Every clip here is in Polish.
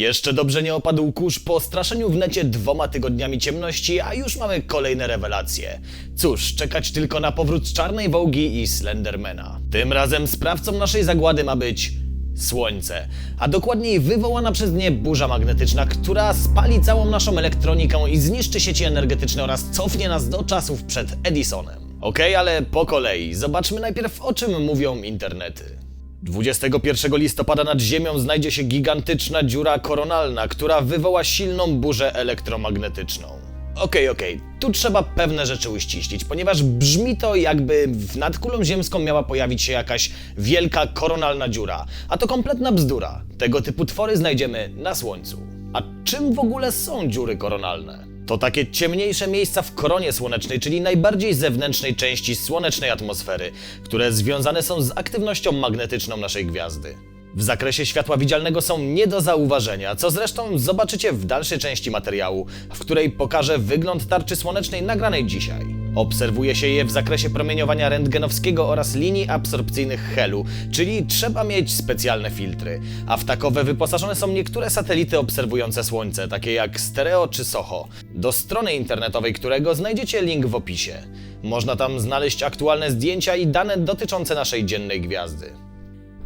Jeszcze dobrze nie opadł kurz po straszeniu w necie dwoma tygodniami ciemności, a już mamy kolejne rewelacje. Cóż, czekać tylko na powrót Czarnej Wołgi i Slendermana. Tym razem sprawcą naszej zagłady ma być Słońce, a dokładniej wywołana przez nie burza magnetyczna, która spali całą naszą elektronikę i zniszczy sieci energetyczne oraz cofnie nas do czasów przed Edisonem. Okej, ale po kolei. Zobaczmy najpierw o czym mówią internety. 21 listopada nad Ziemią znajdzie się gigantyczna dziura koronalna, która wywoła silną burzę elektromagnetyczną. Okej, okej, tu trzeba pewne rzeczy uściślić, ponieważ brzmi to jakby nad kulą ziemską miała pojawić się jakaś wielka koronalna dziura, a to kompletna bzdura. Tego typu twory znajdziemy na Słońcu. A czym w ogóle są dziury koronalne? To takie ciemniejsze miejsca w koronie słonecznej, czyli najbardziej zewnętrznej części słonecznej atmosfery, które związane są z aktywnością magnetyczną naszej gwiazdy. W zakresie światła widzialnego są nie do zauważenia, co zresztą zobaczycie w dalszej części materiału, w której pokażę wygląd tarczy słonecznej nagranej dzisiaj. Obserwuje się je w zakresie promieniowania rentgenowskiego oraz linii absorpcyjnych helu, czyli trzeba mieć specjalne filtry, a w takowe wyposażone są niektóre satelity obserwujące Słońce, takie jak Stereo czy Soho, do strony internetowej którego znajdziecie link w opisie. Można tam znaleźć aktualne zdjęcia i dane dotyczące naszej dziennej gwiazdy.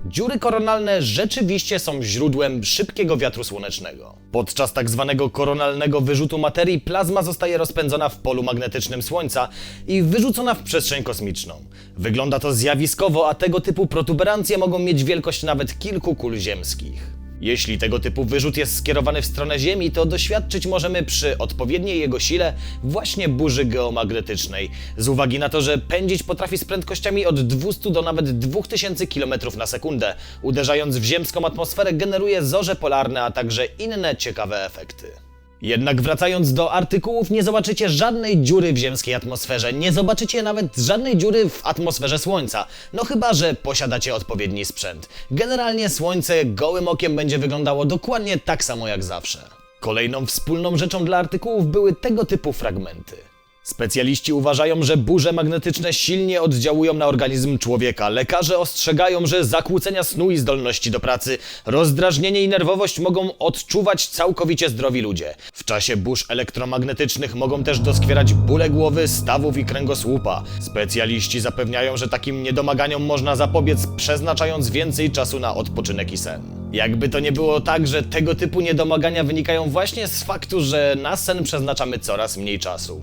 Dziury koronalne rzeczywiście są źródłem szybkiego wiatru słonecznego. Podczas tak zwanego koronalnego wyrzutu materii plazma zostaje rozpędzona w polu magnetycznym Słońca i wyrzucona w przestrzeń kosmiczną. Wygląda to zjawiskowo, a tego typu protuberancje mogą mieć wielkość nawet kilku kul ziemskich. Jeśli tego typu wyrzut jest skierowany w stronę Ziemi, to doświadczyć możemy przy odpowiedniej jego sile właśnie burzy geomagnetycznej, z uwagi na to, że pędzić potrafi z prędkościami od 200 do nawet 2000 km na sekundę. Uderzając w ziemską atmosferę generuje zorze polarne, a także inne ciekawe efekty. Jednak wracając do artykułów, nie zobaczycie żadnej dziury w ziemskiej atmosferze, nie zobaczycie nawet żadnej dziury w atmosferze Słońca, no chyba, że posiadacie odpowiedni sprzęt. Generalnie Słońce gołym okiem będzie wyglądało dokładnie tak samo jak zawsze. Kolejną wspólną rzeczą dla artykułów były tego typu fragmenty. Specjaliści uważają, że burze magnetyczne silnie oddziałują na organizm człowieka. Lekarze ostrzegają, że zakłócenia snu i zdolności do pracy, rozdrażnienie i nerwowość mogą odczuwać całkowicie zdrowi ludzie. W czasie burz elektromagnetycznych mogą też doskwierać bóle głowy, stawów i kręgosłupa. Specjaliści zapewniają, że takim niedomaganiom można zapobiec, przeznaczając więcej czasu na odpoczynek i sen. Jakby to nie było tak, że tego typu niedomagania wynikają właśnie z faktu, że na sen przeznaczamy coraz mniej czasu.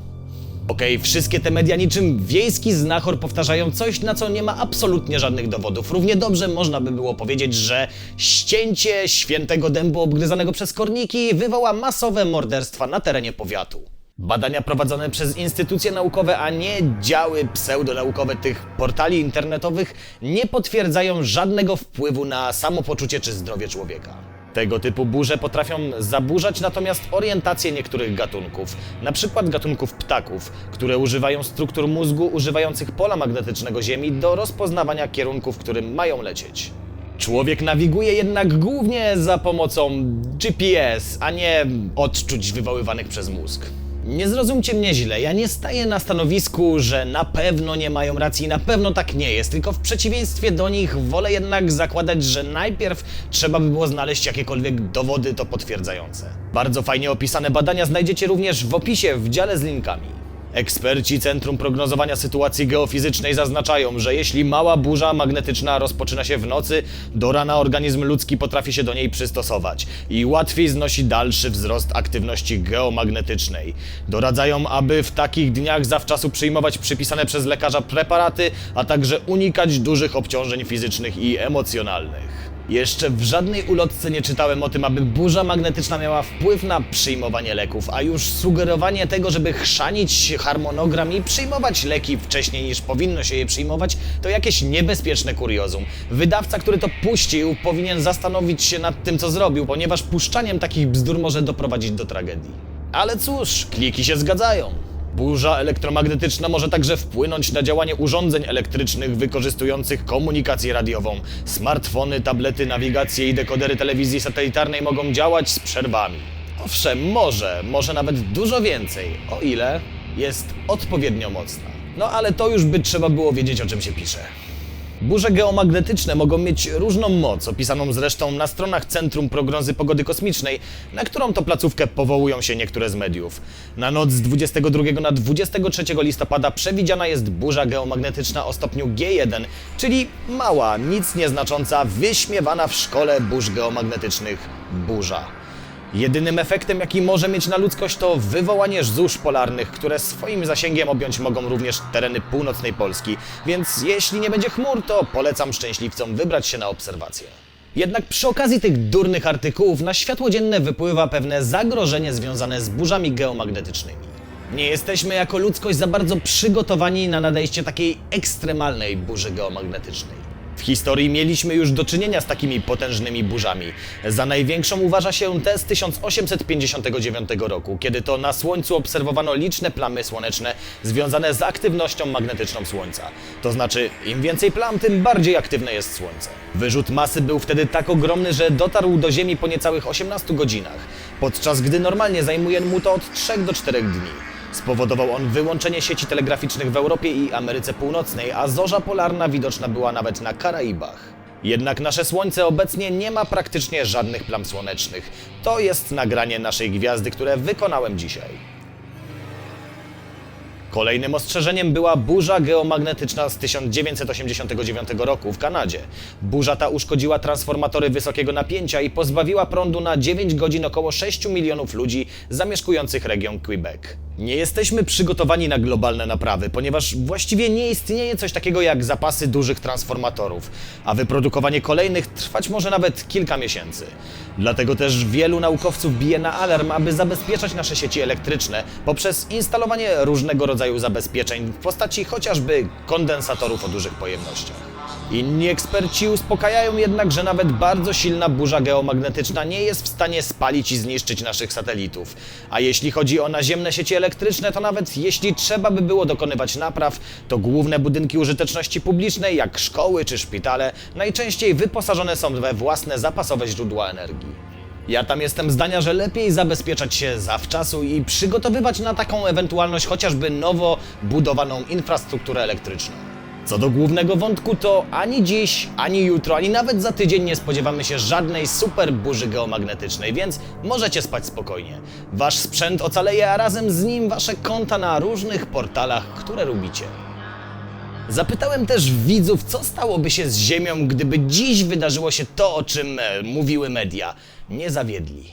Okej, wszystkie te media niczym wiejski znachor powtarzają coś, na co nie ma absolutnie żadnych dowodów. Równie dobrze można by było powiedzieć, że ścięcie świętego dębu obgryzanego przez korniki wywoła masowe morderstwa na terenie powiatu. Badania prowadzone przez instytucje naukowe, a nie działy pseudonaukowe tych portali internetowych nie potwierdzają żadnego wpływu na samopoczucie czy zdrowie człowieka. Tego typu burze potrafią zaburzać natomiast orientację niektórych gatunków, na przykład gatunków ptaków, które używają struktur mózgu używających pola magnetycznego Ziemi do rozpoznawania kierunku, w którym mają lecieć. Człowiek nawiguje jednak głównie za pomocą GPS, a nie odczuć wywoływanych przez mózg. Nie zrozumcie mnie źle, ja nie staję na stanowisku, że na pewno nie mają racji, na pewno tak nie jest, tylko w przeciwieństwie do nich wolę jednak zakładać, że najpierw trzeba by było znaleźć jakiekolwiek dowody to potwierdzające. Bardzo fajnie opisane badania znajdziecie również w opisie w dziale z linkami. Eksperci Centrum Prognozowania Sytuacji Geofizycznej zaznaczają, że jeśli mała burza magnetyczna rozpoczyna się w nocy, do rana organizm ludzki potrafi się do niej przystosować i łatwiej znosi dalszy wzrost aktywności geomagnetycznej. Doradzają, aby w takich dniach zawczasu przyjmować przypisane przez lekarza preparaty, a także unikać dużych obciążeń fizycznych i emocjonalnych. Jeszcze w żadnej ulotce nie czytałem o tym, aby burza magnetyczna miała wpływ na przyjmowanie leków, a już sugerowanie tego, żeby chrzanić harmonogram i przyjmować leki wcześniej niż powinno się je przyjmować, to jakieś niebezpieczne kuriozum. Wydawca, który to puścił, powinien zastanowić się nad tym, co zrobił, ponieważ puszczaniem takich bzdur może doprowadzić do tragedii. Ale cóż, kliki się zgadzają. Burza elektromagnetyczna może także wpłynąć na działanie urządzeń elektrycznych wykorzystujących komunikację radiową. Smartfony, tablety, nawigacje i dekodery telewizji satelitarnej mogą działać z przerwami. Owszem, może, może nawet dużo więcej, o ile jest odpowiednio mocna. No ale to już by trzeba było wiedzieć, o czym się pisze. Burze geomagnetyczne mogą mieć różną moc, opisaną zresztą na stronach Centrum Prognozy Pogody Kosmicznej, na którą to placówkę powołują się niektóre z mediów. Na noc z 22 na 23 listopada przewidziana jest burza geomagnetyczna o stopniu G1, czyli mała, nic nieznacząca, wyśmiewana w szkole burz geomagnetycznych burza. Jedynym efektem, jaki może mieć na ludzkość, to wywołanie zórz polarnych, które swoim zasięgiem objąć mogą również tereny północnej Polski. Więc jeśli nie będzie chmur, to polecam szczęśliwcom wybrać się na obserwacje. Jednak przy okazji tych durnych artykułów na światło dzienne wypływa pewne zagrożenie związane z burzami geomagnetycznymi. Nie jesteśmy jako ludzkość za bardzo przygotowani na nadejście takiej ekstremalnej burzy geomagnetycznej. W historii mieliśmy już do czynienia z takimi potężnymi burzami. Za największą uważa się tę z 1859 roku, kiedy to na Słońcu obserwowano liczne plamy słoneczne związane z aktywnością magnetyczną Słońca. To znaczy, im więcej plam, tym bardziej aktywne jest Słońce. Wyrzut masy był wtedy tak ogromny, że dotarł do Ziemi po niecałych 18 godzinach, podczas gdy normalnie zajmuje mu to od 3 do 4 dni. Spowodował on wyłączenie sieci telegraficznych w Europie i Ameryce Północnej, a zorza polarna widoczna była nawet na Karaibach. Jednak nasze Słońce obecnie nie ma praktycznie żadnych plam słonecznych. To jest nagranie naszej gwiazdy, które wykonałem dzisiaj. Kolejnym ostrzeżeniem była burza geomagnetyczna z 1989 roku w Kanadzie. Burza ta uszkodziła transformatory wysokiego napięcia i pozbawiła prądu na 9 godzin około 6 milionów ludzi zamieszkujących region Quebec. Nie jesteśmy przygotowani na globalne naprawy, ponieważ właściwie nie istnieje coś takiego jak zapasy dużych transformatorów, a wyprodukowanie kolejnych trwać może nawet kilka miesięcy. Dlatego też wielu naukowców bije na alarm, aby zabezpieczać nasze sieci elektryczne poprzez instalowanie różnego rodzaju zabezpieczeń w postaci chociażby kondensatorów o dużych pojemnościach. Inni eksperci uspokajają jednak, że nawet bardzo silna burza geomagnetyczna nie jest w stanie spalić i zniszczyć naszych satelitów. A jeśli chodzi o naziemne sieci elektryczne, to nawet jeśli trzeba by było dokonywać napraw, to główne budynki użyteczności publicznej, jak szkoły czy szpitale, najczęściej wyposażone są we własne zapasowe źródła energii. Ja tam jestem zdania, że lepiej zabezpieczać się zawczasu i przygotowywać na taką ewentualność chociażby nowo budowaną infrastrukturę elektryczną. Co do głównego wątku, to ani dziś, ani jutro, ani nawet za tydzień nie spodziewamy się żadnej super burzy geomagnetycznej, więc możecie spać spokojnie. Wasz sprzęt ocaleje, a razem z nim wasze konta na różnych portalach, które lubicie. Zapytałem też widzów, co stałoby się z Ziemią, gdyby dziś wydarzyło się to, o czym e, mówiły media. Nie zawiedli.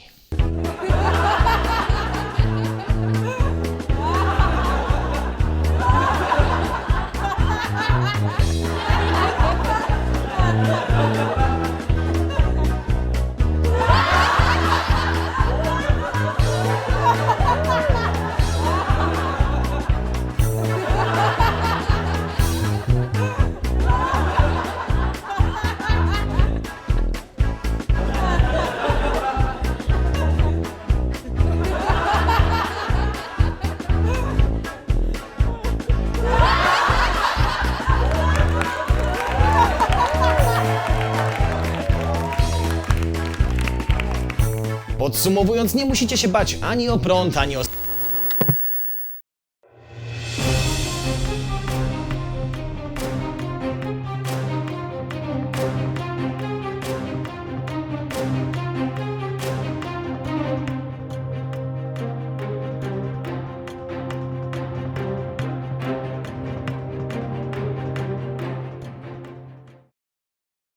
Podsumowując, nie musicie się bać ani o prąd, ani o